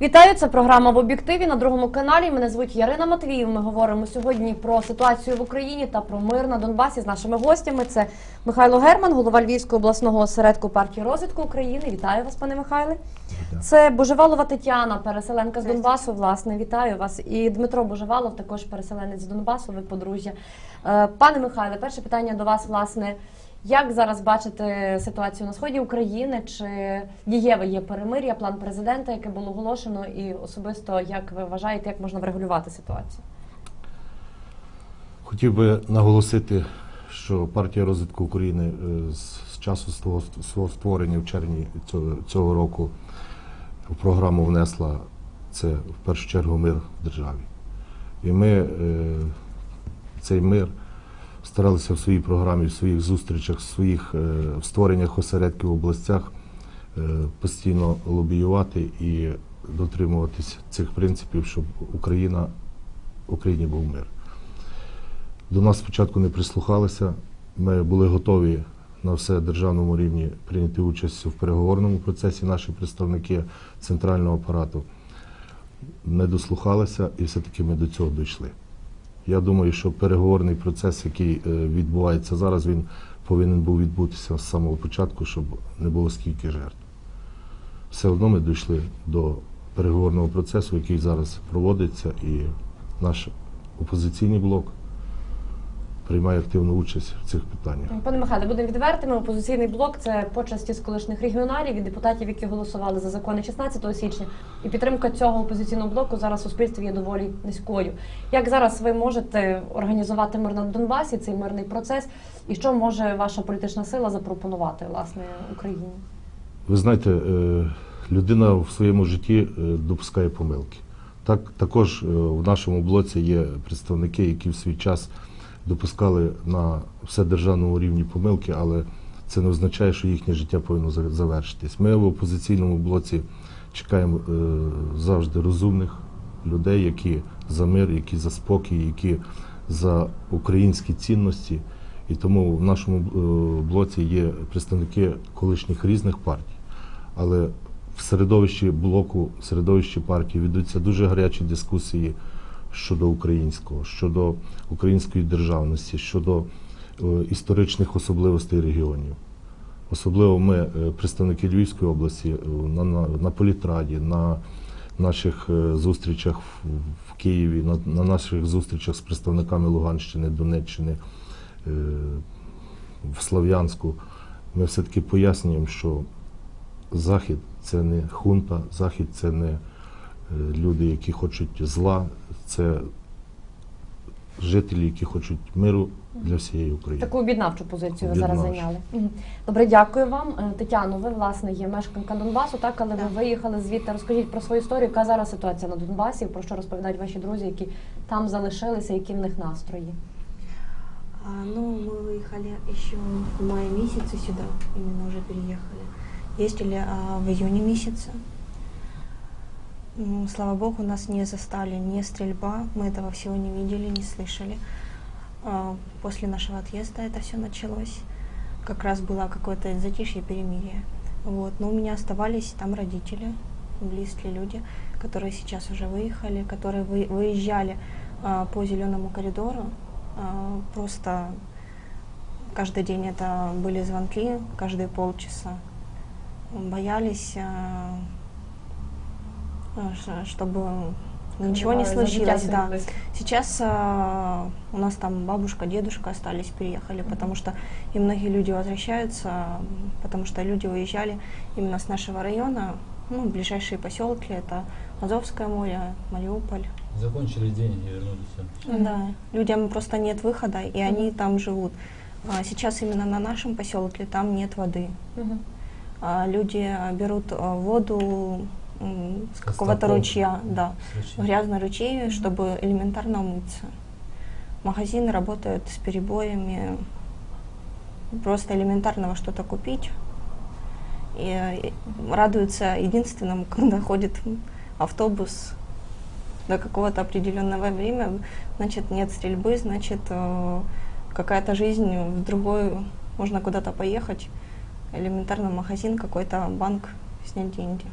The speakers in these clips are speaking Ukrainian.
Вітаю, це програма в об'єктиві на другому каналі. Мене звуть Ярина Матвіїв. Ми говоримо сьогодні про ситуацію в Україні та про мир на Донбасі з нашими гостями. Це Михайло Герман, голова Львівського обласного осередку партії розвитку України. Вітаю вас, пане Михайле. Це Божевалова Тетяна, переселенка з Донбасу. Власне, вітаю вас. І Дмитро Божевалов, також переселенець з Донбасу. Ви подружжя. Е, Пане Михайле, перше питання до вас, власне. Як зараз бачите ситуацію на сході України? Чи дієве є перемир'я, план президента, яке було оголошено, і особисто як ви вважаєте, як можна врегулювати ситуацію? Хотів би наголосити, що партія розвитку України е, з часу свого, створення в червні цього, цього року в програму внесла це в першу чергу мир в державі. І ми е, цей мир старалися в своїй програмі, в своїх зустрічах, в своїх е, в створеннях осередків в областях е, постійно лобіювати і дотримуватись цих принципів, щоб Україна Україні був мир. До нас спочатку не прислухалися. Ми були готові на все державному рівні прийняти участь в переговорному процесі. Наші представники центрального апарату не дослухалися, і все-таки ми до цього дійшли. Я думаю, що переговорний процес, який е, відбувається зараз, він повинен був відбутися з самого початку, щоб не було скільки жертв. Все одно ми дійшли до переговорного процесу, який зараз проводиться, і наш опозиційний блок приймає активну участь в цих питаннях. Пане Михайле, будемо відвертими. Опозиційний блок це почасті з колишніх регіоналів і депутатів, які голосували за закони 16 січня. І підтримка цього опозиційного блоку зараз в суспільстві є доволі низькою. Як зараз ви можете організувати мир на Донбасі, цей мирний процес, і що може ваша політична сила запропонувати власне Україні? Ви знаєте, е, людина в своєму житті е, допускає помилки. Так, також е, в нашому блоці є представники, які в свій час допускали на вседержавному рівні помилки, але це не означає, що їхнє життя повинно завершитись. Ми в опозиційному блоці чекаємо е, завжди розумних людей, які за мир, які за спокій, які за українські цінності. І тому в нашому е, блоці є представники колишніх різних партій. Але в середовищі блоку, в середовищі партії ведуться дуже гарячі дискусії щодо українського, щодо української державності, щодо е, історичних особливостей регіонів. Особливо ми, е, представники Львівської області, е, на, на, на політраді, на наших зустрічах в, Києві, на, на наших зустрічах з представниками Луганщини, Донеччини, в Слов'янську, ми все-таки пояснюємо, що Захід це не хунта, Захід це не люди, які хочуть зла, це жителі, які хочуть миру для всієї України. Таку об'єднавчу позицію ви зараз Об'єднавчу. зайняли. Мгм. Добре, дякую вам. Е, Тетяно, ви власне є мешканка Донбасу, так, але ви виїхали звідти. Розкажіть про свою історію, яка зараз ситуація на Донбасі, про що розповідають ваші друзі, які там залишилися, які в них настрої. А, ну, мы выехали еще в мае месяце сюда, именно уже переехали. Ездили а, в июне месяце. Слава богу, нас не застали не стрельба, мы этого всего не видели, не слышали. А, После нашего отъезда это все началось. Как раз было какое-то затишье, перемирие. Вот. Но у меня оставались там родители, близкие люди, которые сейчас уже выехали, которые вы- выезжали а, по зеленому коридору. А, Просто каждый день это были звонки, каждые полчаса. Боялись, а, чтобы ничего не життя случилось. Да. Сейчас а, у нас там бабушка, дедушка остались, переехали, потому что и многие люди возвращаются, потому что люди уезжали именно с нашего района. Ну, ближайшие поселки это Азовское море, Мариуполь. Закончили день и вернулись. Да, людям просто нет выхода, и они там живут. А Сейчас именно на нашем поселке там нет воды. Мгм. А Люди берут а, воду с какого-то ручья, да, С ручья. грязный ручей, чтобы элементарно умыться. Магазины работают с перебоями, просто элементарного что-то купить. И э, радуются единственному, когда ходит автобус до какого-то определенного времени, значит нет стрельбы, значит э, какая-то жизнь в другой можно куда-то поехать, элементарно магазин, какой-то банк, снять деньги.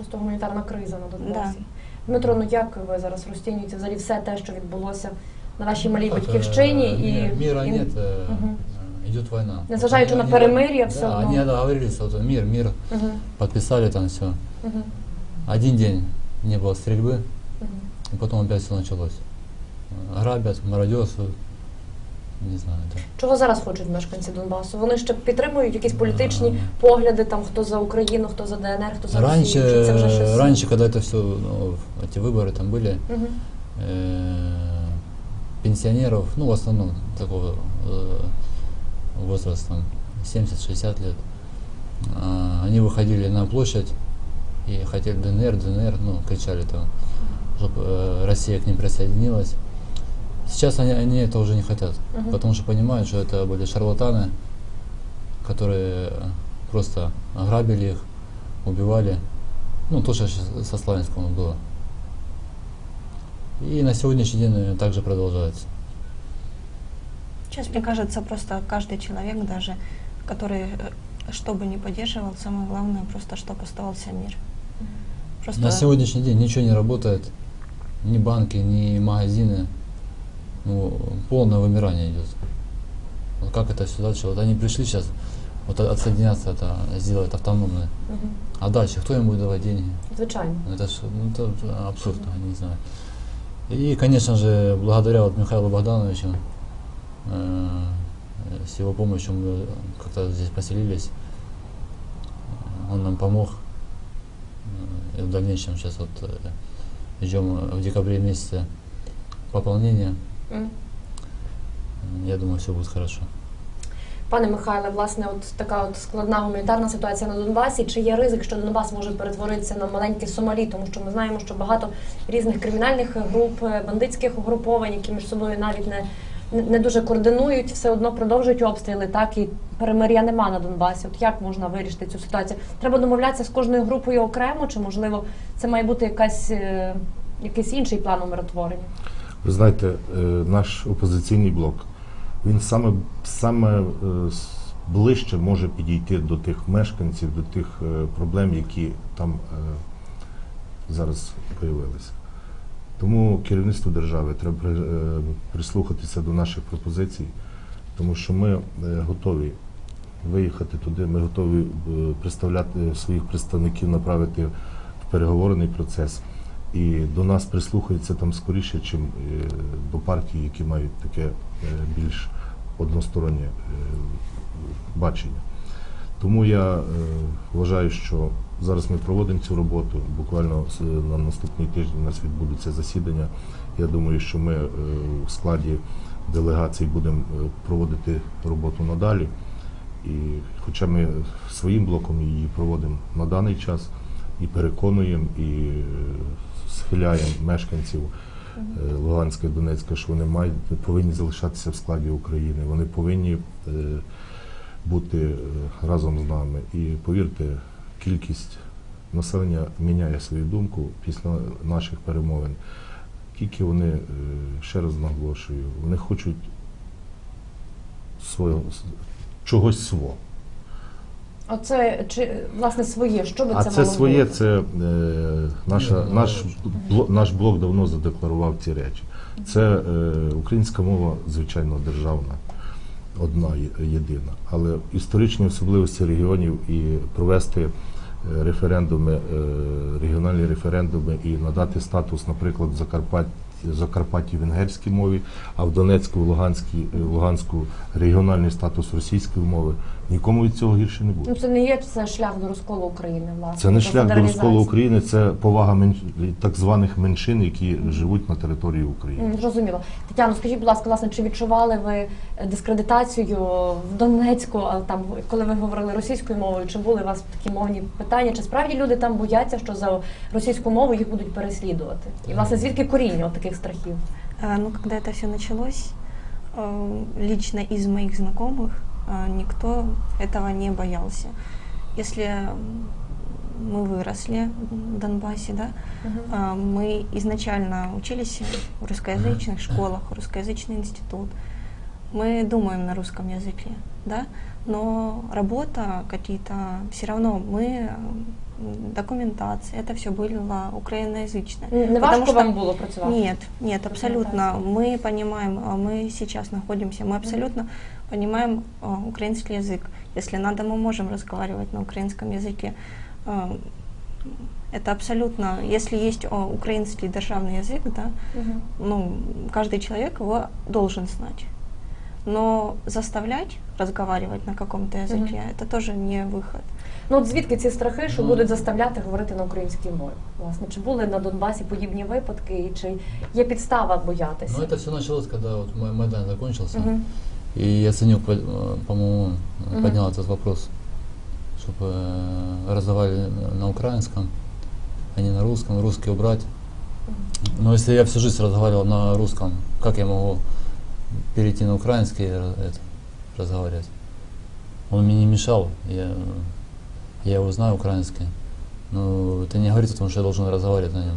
Просто гуманітарна криза на Донбасі. Дмитро, ну як ви зараз розцінюєте взагалі все те, що відбулося на вашій малій Вот, батьківщині? э, І, мира- мира і- нет, э, Мгм. э, идет война. Незважаючи Вот на они- перемир'я, все да, одно. они договорились, вот мир, мир, Мгм, подписали там все. мгм, Один день не было стрельбы, мгм. и потом опять все началось. Э, Грабят, мародерствуют, не знаю, да. Чого зараз хочуть мешканці Донбасу? Вони ще підтримують якісь політичні М. погляди, там хто за Україну, хто за ДНР, хто за Раньше, Росію? Чи це вже щось? раньше, когда это все, ну, эти выборы там были, Мгм. э, пенсионеров, ну, в основном такого э, возраста, там, 70-60 лет, а, они выходили на площадь и хотели ДНР, ДНР, ну, кричали там, чтобы Россия к ним присоединилась. Сейчас они, они это уже не хотят, Мгм. потому что понимают, что это были шарлатаны, которые просто ограбили их, убивали. Ну, то, что со Славянском было. И на сегодняшний день э, также продолжается. Сейчас, мне кажется, просто каждый человек, даже который э, что бы ни поддерживал, самое главное просто, чтобы оставался мир. Просто На сегодняшний день ничего не работает. Ни банки, ни магазины. Ну, полное вымирание идет. Вот как это все дальше? Вот они пришли сейчас, вот от- отсоединяться это, сделать автономное. Мгм. А дальше кто им будет давать деньги? Звичайно. Это ж ну, это абсурд, я не знаю. И, конечно же, благодаря вот Михаилу Богдановичу, э, с его помощью мы как-то здесь поселились. Он нам помог. Э, И в дальнейшем сейчас вот э, ждем в декабре месяце пополнения. Я думаю, все будет хорошо. Пане Михайле, власне, от така от складна гуманітарна ситуація на Донбасі. Чи є ризик, що Донбас може перетворитися на маленьке Сомалі? Тому що ми знаємо, що багато різних кримінальних груп, е, бандитських угруповань, які між собою навіть не, не- не дуже координують, все одно продовжують обстріли, так і перемир'я нема на Донбасі. От як можна вирішити цю ситуацію? Треба домовлятися з кожною групою окремо, чи можливо це має бути якась е, якийсь інший план умиротворення? Ви знаєте, е, наш опозиційний блок, він саме, саме е, ближче може підійти до тих мешканців, до тих е, проблем, які там зараз появилися. Тому керівництву держави треба прислухатися до наших пропозицій, тому що ми готові виїхати туди, ми готові представляти своїх представників, направити в переговорний процес. І до нас прислухаються там скоріше, ніж до партій, які мають таке е, більш одностороннє е, бачення. Тому я е, вважаю, що зараз ми проводимо цю роботу. Буквально на наступний тиждень у нас відбудуться засідання. Я думаю, що ми е, в складі делегацій будемо е, проводити роботу надалі. І хоча ми своїм блоком її проводимо на даний час і переконуємо, і е, схиляємо мешканців е, Луганська Донецька, що вони мають повинні залишатися в складі України. Вони повинні е, бути е, разом з нами. І повірте, кількість населення міняє свою думку після наших перемовин. Тільки вони, ще раз наголошую, вони хочуть свого чогось свого. Оце чи власне своє, що би А це, це мало своє, бути? це е, наша, наш, блок, наш блок давно задекларував ці речі. Це е, українська мова, звичайно, державна, одна єдина. Але історичні особливості регіонів і провести е, референдуми, е, регіональні референдуми і надати статус, наприклад, в Закарпатті, венгерській мові, а в Донецьку, в Луганській, е, Луганську регіональний статус російської мови. Нікому від цього гірше не буде. Ну це не є це шлях до розколу України, власне. Це не до шлях до федералізації. розколу України, це повага менш... так званих меншин, які живуть на території України. М, Зрозуміло. Тетяно, скажіть, будь ласка, власне, чи відчували ви е, дискредитацію в Донецьку, а там, коли ви говорили російською мовою, чи були у вас такі мовні питання? Чи справді люди там бояться, що за російську мову їх будуть переслідувати? І власне звідки коріння от таких страхів? Э, Ну, когда это все началось, э, лично из моих знакомых э, никто этого не боялся. Если м, мы выросли в Донбассе, да, э, мы изначально учились в русскоязычных школах, русскоязычный институт. Мы думаем на русском языке. да, но работа какие-то, все равно мы, м, документация, это все было украиноязычное. Не Потому важко что- вам було працювати? Нет, нет, абсолютно. Мы понимаем, а, мы сейчас находимся, мы абсолютно понимаем а, украинский язык. Если надо, мы можем разговаривать на украинском языке. А, Это абсолютно, если есть а, украинский державный язык, да, Мгм. ну, каждый человек его должен знать. Но заставлять разговаривать на каком-то языке, это тоже не выход. Ну от звідки ці страхи, що Ну. будуть заставляти говорити на українській мові? Власне, чи були на Донбасі подібні випадки, і чи є підстава боятися? Но это все началось, когда вот Май- Майдан закончился. Мгм. И Яценюк, по- э, по-моему, э, Мгм. поднял этот вопрос, чтобы э, раздавали на украинском, а не на русском, русский убрать. Но если я всю жизнь разговаривал на русском, как я могу перейти на украинский и ра- это, разговаривать? Он мне не мешал, я, я его знаю украинский. Но это не говорит о том, что я должен разговаривать на нем.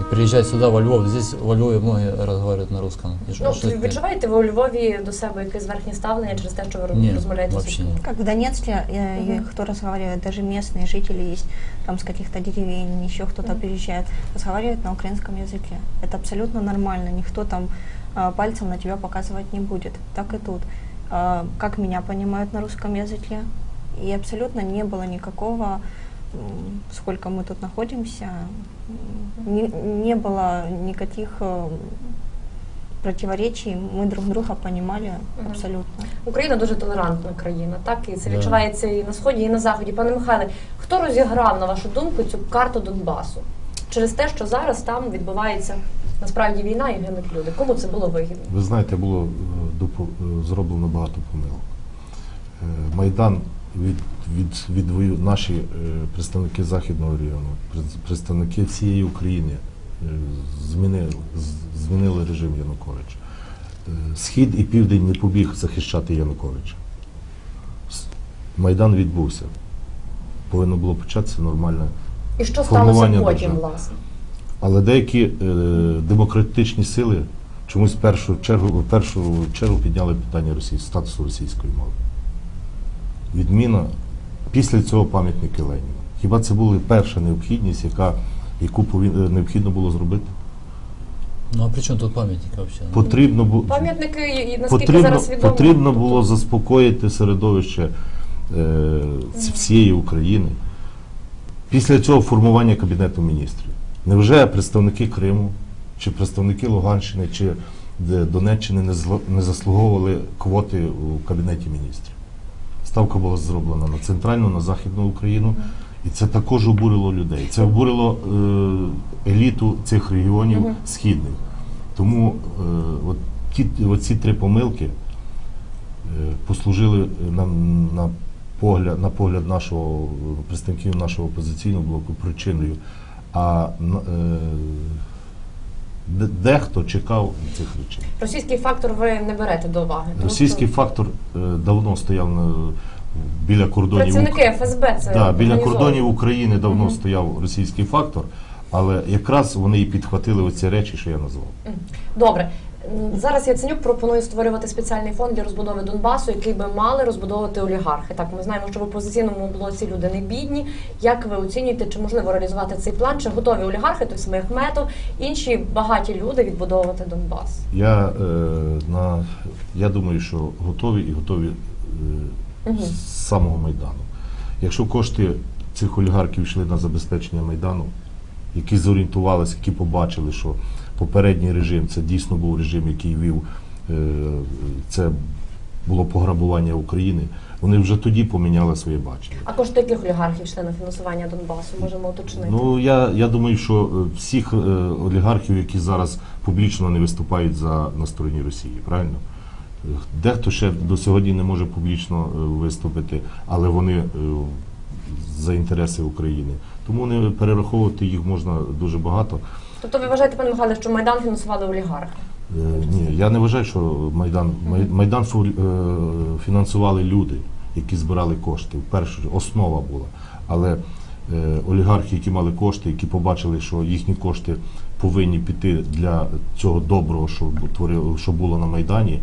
И приезжать сюда, во Львов, здесь во Львове многие разговаривают на русском. И что- Ну, что это? відчуваєте ви у Львові до себе якесь верхнє ставлення через те, що ви Ні, розмовляєте вообще російською? ні. Как в Донецке, э, и Мгм. кто разговаривает, даже местные жители есть, там с каких-то деревень, еще кто-то Мгм. приезжает, разговаривает на украинском языке. Это абсолютно нормально, никто там а, пальцем на тебя показывать не будет. Так и тут. А, Как меня понимают на русском языке, и абсолютно не было никакого, м, сколько мы тут находимся, м, не, не было никаких э, противоречий, мы друг друга понимали Мгм. абсолютно. Україна дуже толерантна країна, так і це Да. відчувається і на сході, і на заході. Пане Михайле, хто розіграв на вашу думку цю карту Донбасу через те, що зараз там відбувається насправді війна і гинуть люди? Кому це було вигідно? Ви знаєте, було е, допо- е, зроблено багато помилок. Е, Майдан від, від, відвоював наші е, представники Західного пред- представники всієї України е, змінили, з- змінили режим Януковича. Е, Схід і південь не побіг захищати Януковича. Майдан відбувся. Повинно було початися нормальне І що Формування сталося потім, держави. власне? але деякі е, демократичні сили чомусь в першу чергу, в першу чергу підняли питання Росії, статусу російської мови. Відміна після цього пам'ятники Леніна. Хіба це була перша необхідність, яка, яку повин- е, необхідно було зробити? Ну а при чем тут памятники вообще? Ну, Потрібно було Пам'ятники, і наскільки потрібно, зараз відомо, потрібно було заспокоїти середовище е, всієї України. Після цього формування Кабінету міністрів. Невже представники Криму, чи представники Луганщини, чи Донеччини не заслуговували квоти у Кабінеті міністрів? Ставка була зроблена на центральну, на Західну Україну. І це також обурило людей. Це обурило е, еліту цих регіонів Мгм. східних. Тому е, от ті, оці три помилки е, послужили нам на погляд, на погляд нашого представників нашого опозиційного блоку причиною. А дехто чекав цих речей. російський фактор ви не берете до уваги. тому Російський що фактор е, давно стояв на, біля кордонів. працівники ФСБ це Да, біля кордонів України давно угу. стояв російський фактор, але якраз вони і підхватили оці речі, що я назвав. Добре. Зараз Яценюк пропонує створювати спеціальний фонд для розбудови Донбасу, який би мали розбудовувати олігархи. Так, ми знаємо, що в опозиційному блоці люди не бідні. Як ви оцінюєте, чи можливо реалізувати цей план? Чи готові олігархи, той самий Ахметов, інші багаті люди відбудовувати Донбас? Я, е, на, я думаю, що готові і готові е, Мгм. з самого Майдану. Якщо кошти цих олігархів йшли на забезпечення Майдану, які зорієнтувалися, які побачили, що попередній режим це дійсно був режим, який вів е, це було пограбування України, вони вже тоді поміняли своє бачення. А кошти яких олігархів йшли на фінансування Донбасу? Можемо уточнити. Ну я, я думаю, що е, всіх е, олігархів, які зараз публічно не виступають за на стороні Росії, правильно? Дехто ще до сьогодні не може публічно виступити, але вони за інтереси України. Тому не перераховувати їх можна дуже багато. Тобто ви вважаєте, пане Михайле, що Майдан фінансували олігархи? Е, Ні, я не вважаю, що Майдан Май- Майдан фу- е, фінансували люди, які збирали кошти. Перша основа була. Але е, олігархи, які мали кошти, які побачили, що їхні кошти повинні піти для цього доброго, що бу- творило, що було на Майдані,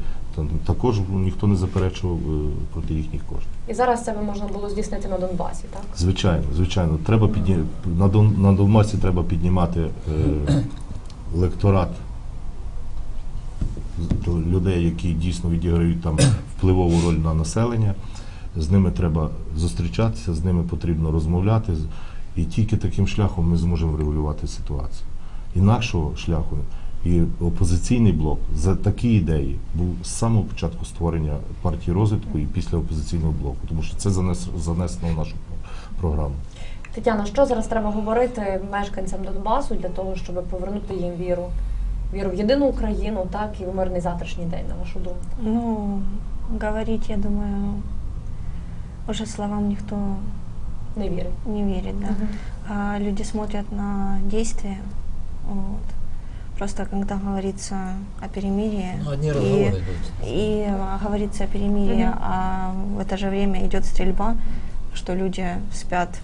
Також ніхто не заперечував е, проти їхніх коштів. І зараз це би можна було здійснити на Донбасі, так? Звичайно, звичайно, треба підні... на, Дон... на Донбасі треба піднімати е... лекторат людей, які дійсно відіграють там впливову роль на населення. З ними треба зустрічатися, з ними потрібно розмовляти. І тільки таким шляхом ми зможемо врегулювати ситуацію. Інакшого шляху і опозиційний блок за такі ідеї був з самого початку створення партії розвитку і після опозиційного блоку, тому що це занес, занесено в нашу програму. Тетяна, що зараз треба говорити мешканцям Донбасу для того, щоб повернути їм віру? Віру в єдину Україну, так і в мирний завтрашній день, на вашу думку? Ну, говорить, я думаю, уже словам никто Не вірить. не верит, да. А люди смотрят на действия. Вот. Просто когда говорится о перемирии Ну, одни и, идут. и говорится о перемирии, Мгм. а в это же время идет стрельба, что люди спят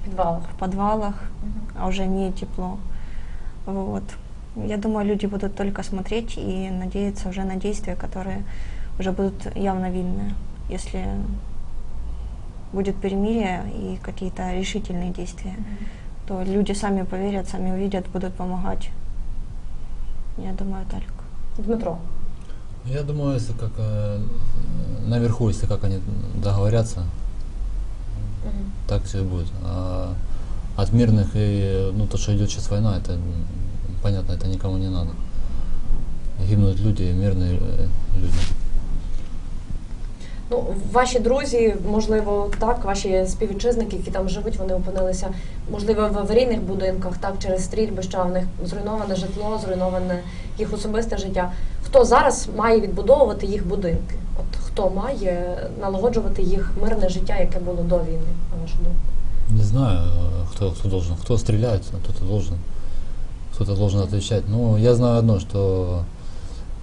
В підвалах. в подвалах, а уже не тепло. Вот. Я думаю, люди будут только смотреть и надеяться уже на действия, которые уже будут явно видны, если будет перемирие и какие-то решительные действия, то люди сами поверят, сами увидят, будут помогать. Я думаю, так. Дмитро. Я думаю, если как э, наверху, если как они договорятся, Мгм. так все и будет. А от мирных и ну то, что идет сейчас война, это понятно, это никому не надо. Гибнут люди, мирные э, люди. Ну, ваші друзі, можливо, так, ваші співвітчизники, які там живуть, вони опинилися, можливо, в аварійних будинках, так, через стрільби, що в них зруйноване житло, зруйноване їх особисте життя. Хто зараз має відбудовувати їх будинки? От хто має налагоджувати їх мирне життя, яке було до війни, на вашу думку? Не знаю, э, кто, кто должен. Кто стреляет, а кто-то должен. Кто-то должен отвечать. Ну, я знаю одно, что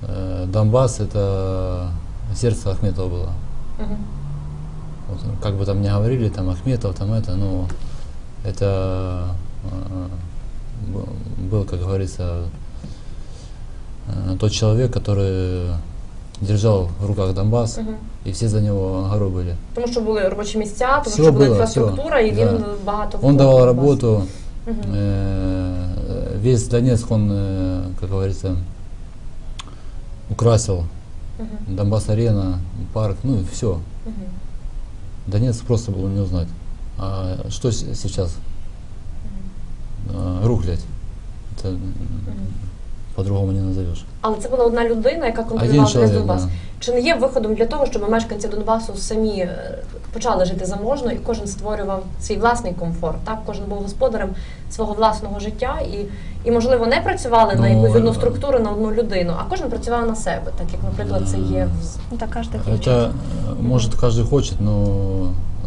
э, Донбасс это сердце Ахметова было. Угу. Вот, как бы там ни говорили, там Ахметов, там это, ну, это э, б- был, как говорится, э, тот человек, который держал в руках Донбасс, Угу. и все за него горы были. Тому що були робочі місця, тому Всё що була було, інфраструктура, і всё. він Да. багато Он вкладав давал в Донбас. работу, Мгм. Э, Весь Донецк он, э, как говорится, украсил. Мгм. Донбасс-арена, парк, ну все. Мгм. Донецк просто было не узнать. А что сейчас? А, Рухлядь. Это Мгм. по-другому не назовешь. Але це була одна людина, яка Один контролювала весь человек, Донбас. да. Чи не є виходом для того, щоб мешканці Донбасу самі е, почали жити заможно і кожен створював свій власний комфорт? Так, кожен був господарем свого власного життя і, і можливо, не працювали на Ну, якусь одну е, структуру, на одну людину, а кожен працював на себе, так як, наприклад, це є в Это каждый хочет. Это, э, может, каждый хочет, но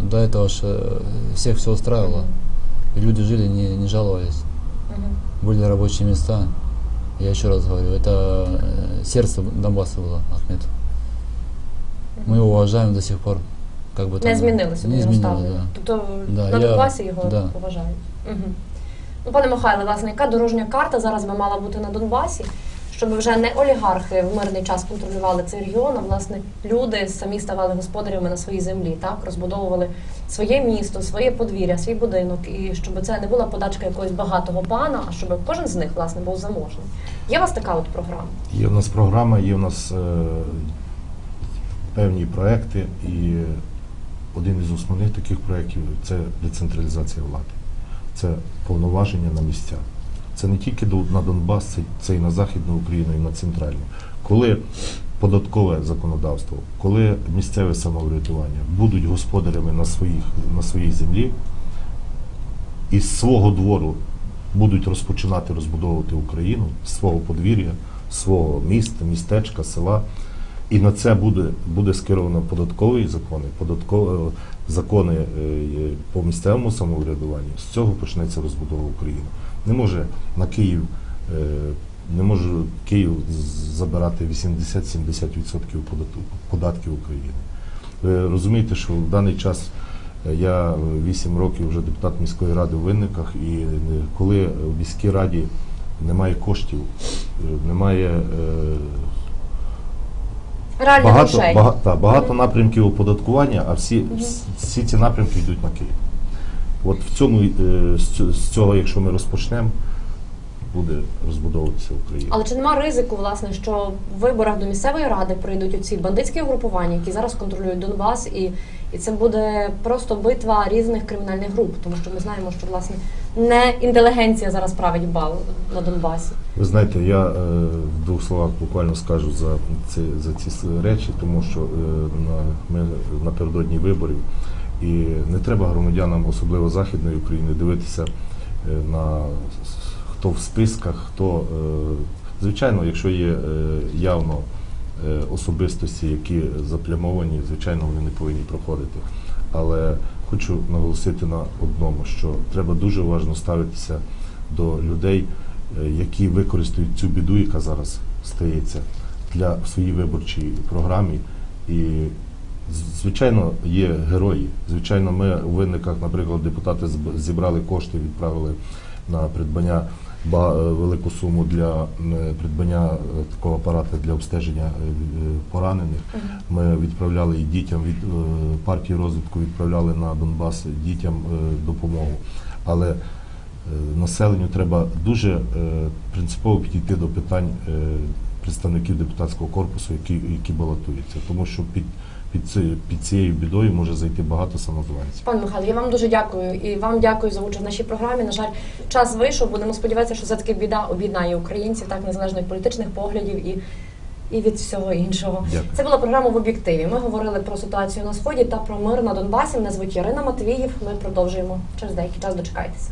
до этого ж э, всех все устраивало. И люди жили, не, не жаловались. Мгм. Были рабочие места. Я еще раз говорю, это э, сердце Донбасса было, Ахмед. Мы его уважаем до сих пор. Как бы не там, змінилося Не його изменилось, ставлення. да. Тобто Да, на я- Донбасі його да. поважають. Угу. Ну, пане Михайле, власне, яка дорожня карта зараз би мала бути на Донбасі, щоб вже не олігархи в мирний час контролювали цей регіон, а власне люди самі ставали господарями на своїй землі, так розбудовували своє місто, своє подвір'я, свій будинок, і щоб це не була подачка якогось багатого пана, а щоб кожен з них власне був заможний. Є у вас така от програма? Є в нас програма, є в нас е, певні проекти, і один із основних таких проєктів це децентралізація влади. Це повноваження на місцях. Це не тільки на Донбас, це, це і на Західну Україну, і на центральну. Коли податкове законодавство, коли місцеве самоврядування будуть господарями на, своїх, на своїй землі, із свого двору будуть розпочинати розбудовувати Україну, з свого подвір'я, свого міста, містечка, села. І на це буде, буде скеровано податкові закони, податкові закони е, е, по місцевому самоврядуванню. З цього почнеться розбудова України. Не може на Київ, е, не може Київ забирати 80-70% податків України. Ви розумієте, що в даний час е, я 8 років вже депутат міської ради в Винниках, і е, коли в міській раді немає коштів, е, немає е, багато, грошей. багато, багато напрямків оподаткування, а всі, всі- ці напрямки йдуть на Київ. От в цьому, з цього, якщо ми розпочнемо, буде розбудовуватися Україна. Але чи нема ризику, власне, що в виборах до місцевої ради прийдуть оці бандитські угрупування, які зараз контролюють Донбас, і, і це буде просто битва різних кримінальних груп, тому що ми знаємо, що власне не інтелігенція зараз править бал на Донбасі. Ви знаєте, я е, в двох словах буквально скажу за ці, за ці речі, тому що е, на, ми напередодні виборів, і не треба громадянам, особливо Західної України, дивитися е, на хто в списках, хто е, звичайно, якщо є е, явно е, особистості, які заплямовані, звичайно, вони не повинні проходити. Але хочу наголосити на одному, що треба дуже уважно ставитися до людей, які використають цю біду, яка зараз стається для своїй виборчій програмі. І звичайно є герої. Звичайно, ми у винниках, наприклад, депутати зібрали кошти, відправили на придбання ба- велику суму для е, придбання е, такого апарату для обстеження е, е, поранених. Ми відправляли і дітям від е, партії розвитку, відправляли на Донбас дітям е, допомогу. Але е, населенню треба дуже е, принципово підійти до питань е, представників депутатського корпусу, які, які балотуються, тому що під, під, ці- під цією бідою може зайти багато самозванців. Пане Михайло, я вам дуже дякую і вам дякую за участь в нашій програмі. На жаль, час вийшов. Будемо сподіватися, що все таки біда об'єднає українців, так незалежно від політичних поглядів і. І від всього іншого Дякую. це була програма в об'єктиві. Ми говорили про ситуацію на сході та про мир на Донбасі. Мене звуть Ярина Матвіїв. Ми продовжуємо через деякий час. Дочекайтеся.